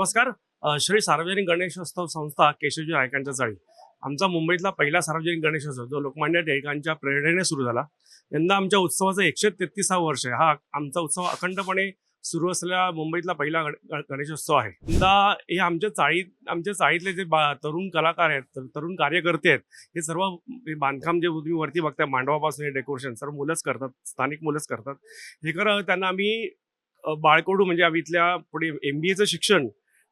नमस्कार. श्री सार्वजनिक गणेशोत्सव संस्था केशवजी नायकांच्या चाळी आमचा मुंबईतला पहिला सार्वजनिक गणेशोत्सव जो लोकमान्य टिळकांच्या प्रेरणेने सुरू झाला. यंदा आमच्या उत्सवाचं एकशे तेहतीसावं वर्ष आहे. हा आमचा उत्सव अखंडपणे सुरू असलेला मुंबईतला पहिला गणेशोत्सव आहे. यंदा हे आमच्या चाळीत आमच्या चाळीतले जे बा- तरुण कलाकार आहेत तर- तरुण कार्यकर्ते आहेत हे सर्व बांधकाम जे तुम्ही वरती बघताय मांडवापासून हे डेकोरेशन सर्व मुलंच करतात स्थानिक मुलंच करतात. हे खरं त्यांना आम्ही बाळकोडू म्हणजे आम्ही इथल्या पुढे एम बी एचं शिक्षण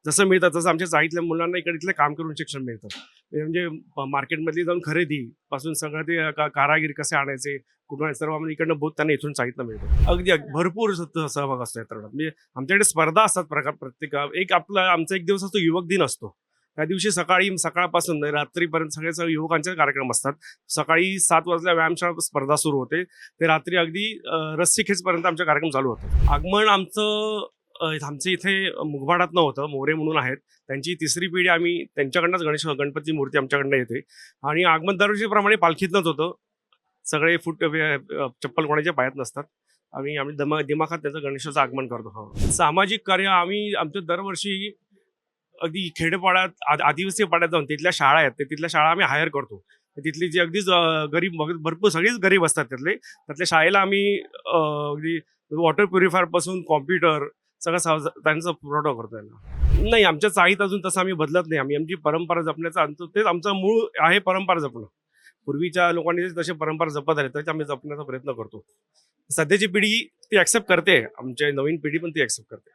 जसं मिळतं तसं आमच्या चाळीतल्या मुलांना इकडे इथलं काम करून शिक्षण मिळतं. म्हणजे मार्केटमधली जाऊन खरेदी पासून सगळं ते का- कारागीर कसे आणायचे कुठून सर्व आम्ही इकडनं बोध त्यांना इथून चाळीतलं मिळतं. अगदी भरपूर सहभाग असतो यात्रा म्हणजे आमच्याकडे स्पर्धा असतात प्रकार प्रत्येक एक आपला आमचा एक दिवस असतो युवक दिन असतो. त्या दिवशी सकाळी सकाळपासून रात्रीपर्यंत सगळे सगळे युवकांचे कार्यक्रम असतात. सकाळी सात वाजल्या व्यायामशाळा स्पर्धा सुरू होते. ते रात्री अगदी रस्सी खेचपर्यंत आमचे कार्यक्रम चालू होतात. आगमन आमचं आमचं इथे मुगवाडात नव्हतं मोरे म्हणून आहेत. त्यांची तिसरी पिढी आम्ही त्यांच्याकडनंच गणेश गणपती मूर्ती आमच्याकडनं येते. आणि आगमन दरवर्षीप्रमाणे पालखीतनंच होतं. सगळे फुट वे- चप्पल कोणाच्या पायात नसतात. आम्ही आम्ही दमा दिमाखात त्याचं गणेशाचं आगमन करतो. हो. सामाजिक कार्य आम्ही आमचं दरवर्षी अगदी खेडेपाड्यात आदिवासी पाड्यात जाऊन तिथल्या शाळा आहेत. ते तिथल्या शाळा आम्ही हायर करतो. तिथली जी अगदीच गरीब भरपूर सगळीच गरीब असतात त्यातले त्यातल्या शाळेला आम्ही अगदी वॉटर प्युरिफायरपासून कॉम्प्युटर सगळं सहज त्यांचा पुरवठा करतो त्यांना नाही आमच्या चाळीत अजून तसं आम्ही बदलत नाही. आम्ही आमची परंपरा जपण्याचा आमचं तेच आमचं मूळ आहे परंपरा जपणं. पूर्वीच्या लोकांनी जे तसे परंपरा जपत आले तसे आम्ही जपण्याचा प्रयत्न करतो. सध्याची पिढी ती ऍक्सेप्ट करते. आमच्या नवीन पिढी पण ती ऍक्सेप्ट करते.